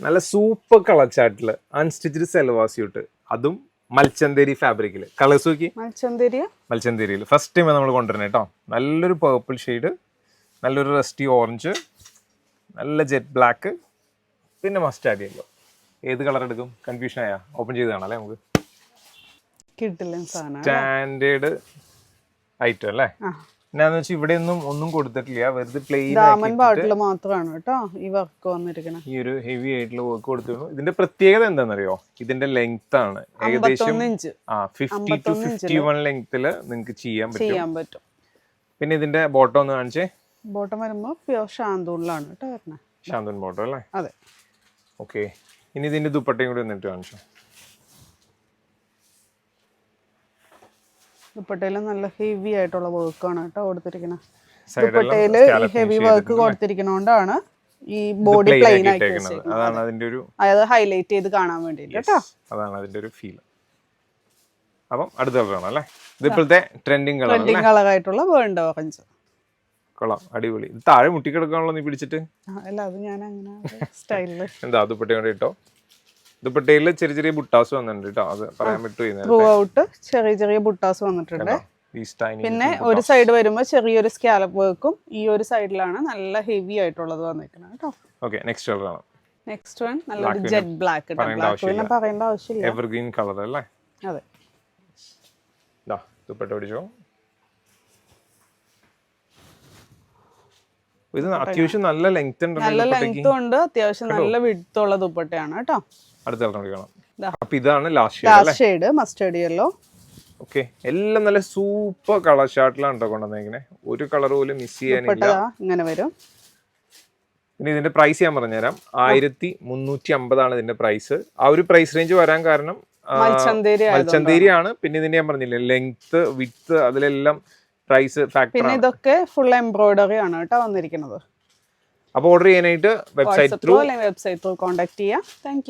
നല്ല super colour ചാട്ടിൽ. Unstitched salwar suit അതും മൽച്ചന്തേരി ഫാബ്രിക്കിൽ കളേഴ്സ് നോക്കി. മൽച്ചന്തേരി മൽച്ചന്തേരിയിൽ ഫസ്റ്റ് ടൈം നമ്മൾ കൊണ്ടുവരുന്നത് കേട്ടോ നല്ലൊരു പേർപ്പിൾ ഷെയ്ഡ് നല്ലൊരു റെസ്റ്റി ഓറഞ്ച് നല്ല ജെറ്റ് ബ്ലാക്ക് പിന്നെ മസ്റ്റ് ആഡ് ചെയ്യല്ലോ ഏത് കളർ എടുക്കും? കൺഫ്യൂഷൻ ആയാ. ഓപ്പൺ ചെയ്ത് കാണാം അല്ലേ നമുക്ക്? കിട്ടില്ല സ്റ്റാൻഡേർഡ് ഐറ്റം അല്ലേ? എന്നാന്ന് വെച്ചാൽ ഇവിടെ ഒന്നും ഒന്നും കൊടുത്തിട്ടില്ല. വെറുതെ പ്ലെയിൻ മാത്രമാണ് കേട്ടോ ഈ വർക്ക് വന്നിരിക്കണേ. ഈ ഒരു ഹെവി ആയിട്ടുള്ള വർക്ക് കൊടുത്തിരുന്നു. ഇതിന്റെ പ്രത്യേകത എന്താണെന്നറിയോ ഇതിന്റെ ലെങ്ത് ആണ്. ഏകദേശം ആ ഫിഫ്റ്റി ടു ഫിഫ്റ്റി വൺ ലെങ്തിൽ നിങ്ങൾക്ക് ചെയ്യാൻ പറ്റും. ചെയ്യാൻ പറ്റും. പിന്നെ ഇതിന്റെ ബോട്ടം ഒന്ന് കാണിച്ചേ. ബോട്ടം വരുമ്പോൾ പ്യോർ ശാന്തൂണിലാണ് കേട്ടോ ശാന്തൻ ബോട്ടം അല്ലേ? അതെ. ഓക്കെ ഇനി ഇതിന്റെ ദുപ്പട്ടയും കൂടി വന്നിട്ട് കാണിച്ചു. ദുപ്പട്ടയിൽ നല്ല ഹെവി ആയിട്ടുള്ള വർക്കാണ് കേട്ടോ കൊടുത്തിരിക്കുന്നത് ദുപ്പട്ടയിൽ ഹെവി വർക്ക് കൊടുത്തിരിക്കുന്നോണ്ടാണ് ഈ ബോഡി പ്ലെയിൻ ആയിട്ട് അതാണ് അതിന്റെ ഒരു അതായത് ഹൈലൈറ്റ് ചെയ്ത് കാണാൻ വേണ്ടിയിട്ട് കേട്ടോ. അതാണ് അതിന്റെ ഒരു ഫീൽ അപ്പം അടുത്ത കളറാണല്ലേ ഇത് ഇപ്പോഴത്തെ ട്രെൻഡിങ് കളർ ട്രെൻഡിങ് കളറായിട്ടുള്ള വേണ്ട ഓറഞ്ച് കൊള്ളാം. അടിപൊളി. താഴെ മുട്ടിക്കിടക്കാണല്ലോ നീ പിടിച്ചിട്ട്? അല്ല അത് ഞാൻ അങ്ങനെ സ്റ്റൈലിൽ എന്താ ദുപ്പട്ട കൊണ്ട് ഇട്ടോ? ദുപ്പട്ടയിൽ ചെറിയ ചെറിയ ബുട്ടാസ് വന്നിട്ടുണ്ട് കേട്ടോ അത് പറയാൻ ത്രൂ ഔട്ട് ചെറിയ ചെറിയ ബുട്ടാസ് വന്നിട്ടുണ്ട്. പിന്നെ ഒരു സൈഡ് വരുമ്പോൾ ചെറിയൊരു സ്കാലപ്പ് വർക്കും ഈ ഒരു സൈഡിലാണ് നല്ല ഹെവി ആയിട്ടുള്ളത് വന്നിരിക്കുന്നത് കേട്ടോ ഓക്കെ നെക്സ്റ്റ് കളറാണ് നെക്സ്റ്റ് വൺ നല്ലൊരു ജെറ്റ് ബ്ലാക്ക് ബ്ലാക്ക് പറയേണ്ട ആവശ്യമില്ല. എവർഗ്രീൻ കളർ അല്ലേ? അതെ. ഇതാ ദുപ്പട്ട പിടിച്ചോ. ഇത് അത്യാവശ്യം നല്ല ലെങ്ത് ഉണ്ട് നല്ല ലെങ്ത്തും ഉണ്ട്. അത്യാവശ്യം നല്ല വിടുത്തുള്ള ദുപ്പട്ടയാണ് കേട്ടോ അടുത്ത കളർ കാണാം. അപ്പൊ ഇതാണ് last shade mustard yellow okay എല്ലാം നല്ല സൂപ്പർ കളർ ഷാർട്ടിലാണ് കേട്ടോ കൊണ്ടുവന്നേക്കണേ. ഒരു കളർ പോലും മിസ് ചെയ്യാനില്ല. ഇങ്ങനെ വരും. ഇനി ഇതിന്റെ പ്രൈസ് ഞാൻ പറഞ്ഞുതരാം. ആയിരത്തി മുന്നൂറ്റി അമ്പതാണ് ഇതിന്റെ പ്രൈസ് ആ ഒരു പ്രൈസ് റേഞ്ച് വരാൻ കാരണം ആ, മൽച്ചന്തേരി ആണ് പിന്നെ ഇതിന്റെ ഞാൻ പറഞ്ഞില്ലേ ലെങ്ത് വിത്ത് അതിലെല്ലാം പ്രൈസ് ഫാക്ടർ പിന്നെ ഇതൊക്കെ ഫുൾ എംബ്രോയിഡറി ആണ് കേട്ടോ വന്നിരിക്കുന്നത്. അപ്പോൾ ഓർഡർ ചെയ്യാനായിട്ട് website through website through contact ചെയ്യാം. താങ്ക്